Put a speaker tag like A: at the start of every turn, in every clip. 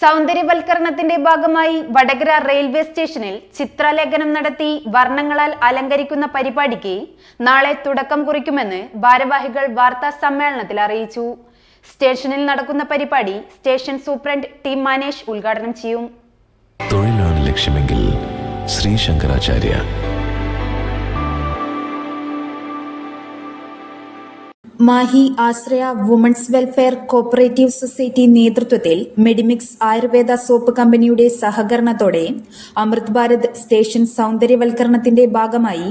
A: സൗന്ദര്യവൽക്കരണത്തിന്റെ ഭാഗമായി വടകര റെയിൽവേ സ്റ്റേഷനിൽ ചിത്രലേഖനം നടത്തി വർണങ്ങളാൽ അലങ്കരിക്കുന്ന പരിപാടിക്ക് നാളെ തുടക്കം കുറിക്കുമെന്ന് ഭാരവാഹികൾ വാർത്താ സമ്മേളനത്തിൽ അറിയിച്ചു. സ്റ്റേഷനിൽ നടക്കുന്ന പരിപാടി സ്റ്റേഷൻ സൂപ്രണ്ട് ടി മനേഷ് ഉദ്ഘാടനം ചെയ്യും.
B: തൊഴിലാണ് ലക്ഷ്യമെങ്കിൽ Shri Shankaracharya
C: Mahe Ashraya women's welfare cooperative society നേതൃത്വത്തിൽ മെഡിമിക്സ് ആയുർവേദ സോപ്പ് കമ്പനിയുടെ സഹകരണത്തോടെ അമൃത് ഭാരത് സ്റ്റേഷൻ സൗന്ദര്യവൽക്കരണത്തിന്റെ ഭാഗമായി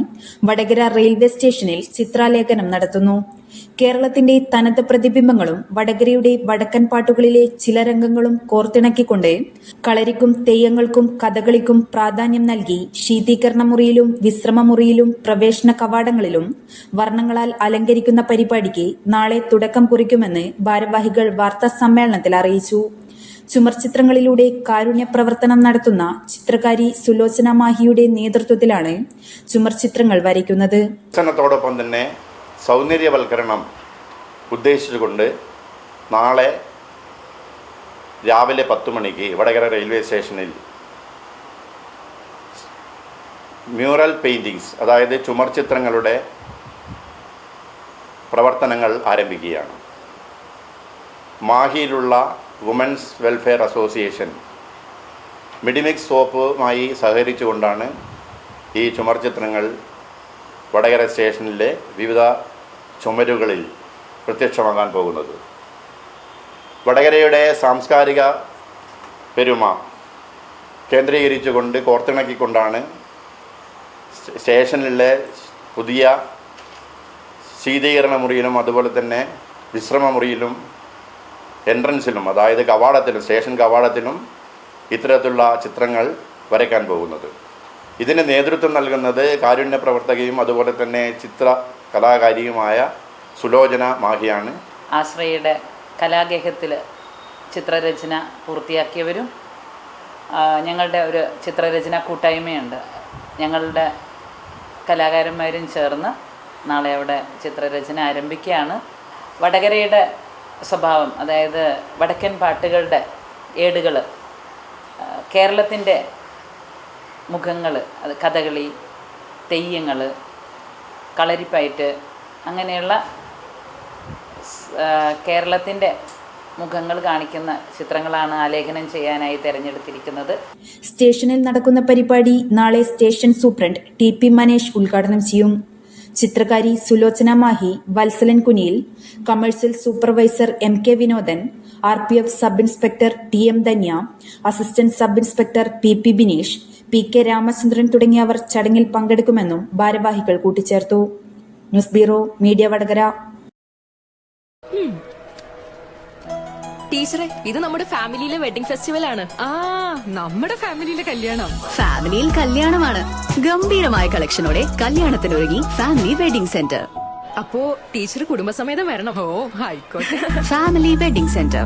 C: വടകര റെയിൽവേ സ്റ്റേഷനിൽ ചിത്രാലേഖനം നടത്തുന്നു. കേരളത്തിന്റെ തനത് പ്രതിബിംബങ്ങളും വടകരയുടെ വടക്കൻ പാട്ടുകളിലെ ചില രംഗങ്ങളും കോർത്തിണക്കിക്കൊണ്ട് കളരിക്കും തെയ്യങ്ങൾക്കും കഥകളിക്കും പ്രാധാന്യം നൽകി ശീതീകരണ മുറിയിലും വിശ്രമമുറിയിലും പ്രവേശന കവാടങ്ങളിലും വർണങ്ങളാൽ അലങ്കരിക്കുന്ന പരിപാടിക്ക് നാളെ തുടക്കം കുറിക്കുമെന്ന് ഭാരവാഹികൾ വാർത്താ സമ്മേളനത്തിൽ അറിയിച്ചു. ചുമർചിത്രങ്ങളിലൂടെ കാരുണ്യ പ്രവർത്തനം നടത്തുന്ന ചിത്രകാരി സുലോചന മാഹിയുടെ നേതൃത്വത്തിലാണ് ചുമർചിത്രങ്ങൾ വരയ്ക്കുന്നത്.
D: തന്നെ സൗന്ദര്യവൽക്കരണം ഉദ്ദേശിച്ചുകൊണ്ട് നാളെ രാവിലെ പത്ത് മണിക്ക് വടകര റെയിൽവേ സ്റ്റേഷനിൽ മ്യൂറൽ പെയിന്റിങ്സ് അതായത് ചുമർ ചിത്രങ്ങളുടെ പ്രവർത്തനങ്ങൾ ആരംഭിക്കുകയാണ്. മാഹിയിലുള്ള വുമൻസ് വെൽഫെയർ അസോസിയേഷൻ മിഡിമിക്സ് സോപ്പുമായി സഹകരിച്ചുകൊണ്ടാണ് ഈ ചുമർ ചിത്രങ്ങൾ വടകര സ്റ്റേഷനിലെ വിവിധ ചുമരുകളിൽ പ്രത്യക്ഷമാകാൻ പോകുന്നത്. വടകരയുടെ സാംസ്കാരിക പെരുമ കേന്ദ്രീകരിച്ചുകൊണ്ട് കോർത്തിണക്കിക്കൊണ്ടാണ് സ്റ്റേ- സ്റ്റേഷനിലെ പുതിയ ശീതീകരണ മുറിയിലും അതുപോലെ തന്നെ വിശ്രമ മുറിയിലും എൻട്രൻസിലും അതായത് കവാടത്തിലും സ്റ്റേഷൻ കവാടത്തിലും ഇത്തരത്തിലുള്ള ചിത്രങ്ങൾ വരയ്ക്കാൻ പോകുന്നത്. ഇതിന് നേതൃത്വം നൽകുന്നത് കാരുണ്യ പ്രവർത്തകയും അതുപോലെ തന്നെ ചിത്ര കലാകാരിയുമായ സുലോചന മാഹിയാണ്.
E: ആശ്രയയുടെ കലാഗേഹത്തിൽ ചിത്രരചന പൂർത്തിയാക്കിയവരും ഞങ്ങളുടെ ഒരു ചിത്രരചന കൂട്ടായ്മയുണ്ട്. ഞങ്ങളുടെ കലാകാരന്മാരും ചേർന്ന് നാളെ അവിടെ ചിത്രരചന ആരംഭിക്കുകയാണ്. വടകരയുടെ സ്വഭാവം അതായത് വടക്കൻ പാട്ടുകളുടെ ഏടുകൾ കേരളത്തിന്റെ മുഖങ്ങൾ അത് കഥകളി തെയ്യങ്ങൾ കളരിപ്പയറ്റ് അങ്ങനെയുള്ള കേരളത്തിന്റെ മുഖങ്ങൾ കാണിക്കുന്ന ചിത്രങ്ങളാണ് ആലേഖനം ചെയ്യാനായി തിരഞ്ഞെടുത്തിരിക്കുന്നത്.
C: സ്റ്റേഷനിൽ നടക്കുന്ന പരിപാടി നാളെ station superintendent T P Manesh ഉദ്ഘാടനം ചെയ്യും. ചിത്രകാരി Sulochana Mahe Valsalan Kuniyil commercial supervisor M K Vinodan R P F sub inspector T M Dhanya assistant sub inspector P P Bineesh P K Ramachandran തുടങ്ങിയവർ ചടങ്ങിൽ പങ്കെടുക്കുമെന്നും ഭാരവാഹികൾ കൂട്ടിച്ചേർത്തു. News bureau media Vadakara.
F: ടീച്ചറെ ഇത് നമ്മുടെ ഫാമിലിയിലെ വെഡിംഗ് ഫെസ്റ്റിവൽ ആണ്.
G: ആ നമ്മുടെ ഫാമിലിയിലെ കല്യാണം.
H: ഫാമിലിയിൽ കല്യാണമാണ്. ഗംഭീരമായ കളക്ഷനോടെ കല്യാണത്തിനൊരുങ്ങി ഫാമിലി വെഡിംഗ് സെന്റർ.
G: അപ്പോ ടീച്ചർ കുടുംബസമേതം വരണം. ഓ ആയിക്കോട്ടെ.
H: Family wedding centre.